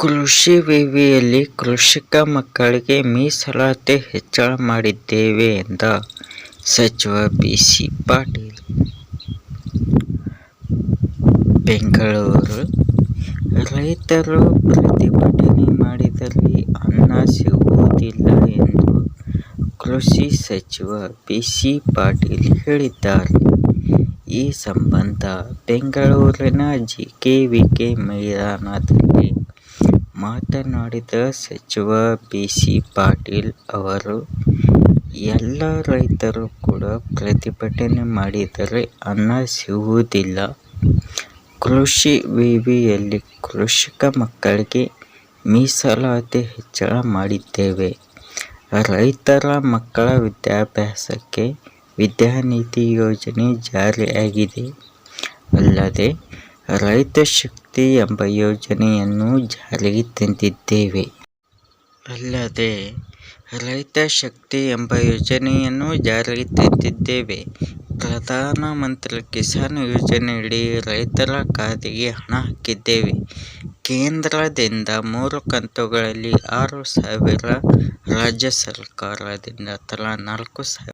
ಕೃಷಿ ವಿವಿಯಲ್ಲಿ ಕೃಷಿಕ ಮಕ್ಕಳಿಗೆ ಮೀಸಲಾತಿ ಹೆಚ್ಚಳ ಮಾಡಿದ್ದೇವೆ ಎಂದ ಸಚಿವ ಬಿಸಿ ಪಾಟೀಲ್. ಬೆಂಗಳೂರು: ರೈತರು ಪ್ರತಿಭಟನೆ ಮಾಡಿದಲ್ಲಿ ಅನ್ನ ಸಿಗುವುದಿಲ್ಲ ಎಂದು ಕೃಷಿ ಸಚಿವ ಬಿಸಿ ಪಾಟೀಲ್ ಹೇಳಿದ್ದಾರೆ. ಈ ಸಂಬಂಧ ಬೆಂಗಳೂರಿನ ಜಿ. ಕೆ. ವಿ. ಕೆ. ಮೈದಾನದಲ್ಲಿ ಮಾತನಾಡಿದ ಸಚಿವ ಬಿಸಿ ಪಾಟೀಲ್ ಅವರು, ಎಲ್ಲ ರೈತರು ಕೂಡ ಪ್ರತಿಭಟನೆ ಮಾಡಿದರೆ ಅನ್ನ ಸಿಗುವುದಿಲ್ಲ. ಕೃಷಿ ವಿವಿಯಲ್ಲಿ ಕೃಷಿಕ ಮಕ್ಕಳಿಗೆ ಮೀಸಲಾತಿ ಹೆಚ್ಚಳ ಮಾಡಿದ್ದೇವೆ. ರೈತರ ಮಕ್ಕಳ ವಿದ್ಯಾಭ್ಯಾಸಕ್ಕೆ ವಿದ್ಯಾನಿಧಿ ಯೋಜನೆ ಜಾರಿಯಾಗಿದೆ. ಅಲ್ಲದೆ, ರೈತ ಶಕ್ತಿ ಎಂಬ ಯೋಜನೆಯನ್ನು ಜಾರಿಗೆ ತಂದಿದ್ದೇವೆ. ಅಲ್ಲದೆ, ರೈತ ಶಕ್ತಿ ಎಂಬ ಯೋಜನೆಯನ್ನು ಜಾರಿಗೆ ತಂದಿದ್ದೇವೆ. ಪ್ರಧಾನ ಮಂತ್ರಿ ಕಿಸಾನ್ ಯೋಜನೆಯಡಿ ರೈತರ ಖಾತೆಗೆ ಹಣ ಹಾಕಿದ್ದೇವೆ. ಕೇಂದ್ರದಿಂದ ಮೂರು ಕಂತುಗಳಲ್ಲಿ ಆರು ಸಾವಿರ, ರಾಜ್ಯ ಸರ್ಕಾರದಿಂದ ತಲಾ ನಾಲ್ಕು ಸಾವಿರ